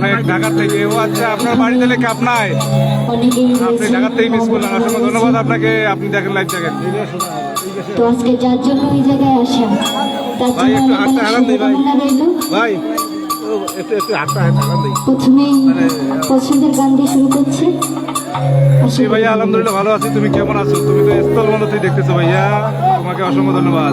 ঢাকার থেকে ও আচ্ছা আপনার বাড়ি কাপনায় মিস ধন্যবাদ আপনাকে। আপনি দেখেন ভাই মানে, শুরু করছি। ভাইয়া আলহামদুলিল্লাহ ভালো আছি। তুমি কেমন আছো? তুমি তো স্থল মানুষই দেখতেছো ভাইয়া। তোমাকে অসংখ্য ধন্যবাদ।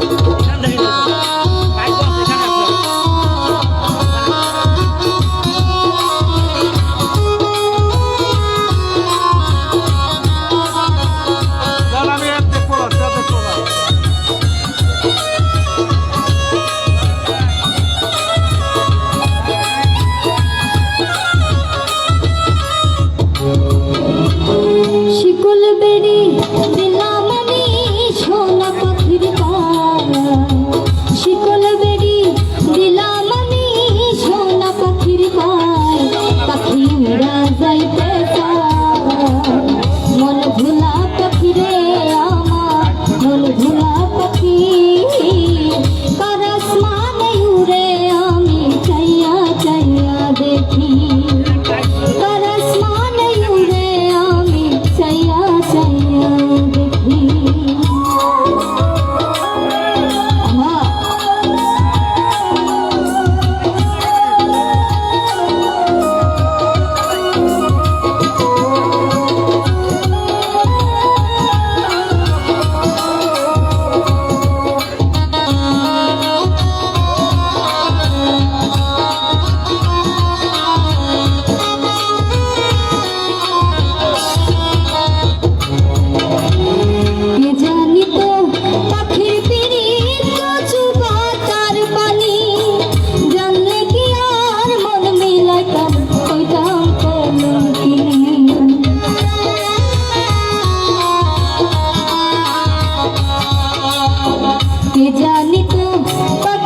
বেরিয়ে জানি তো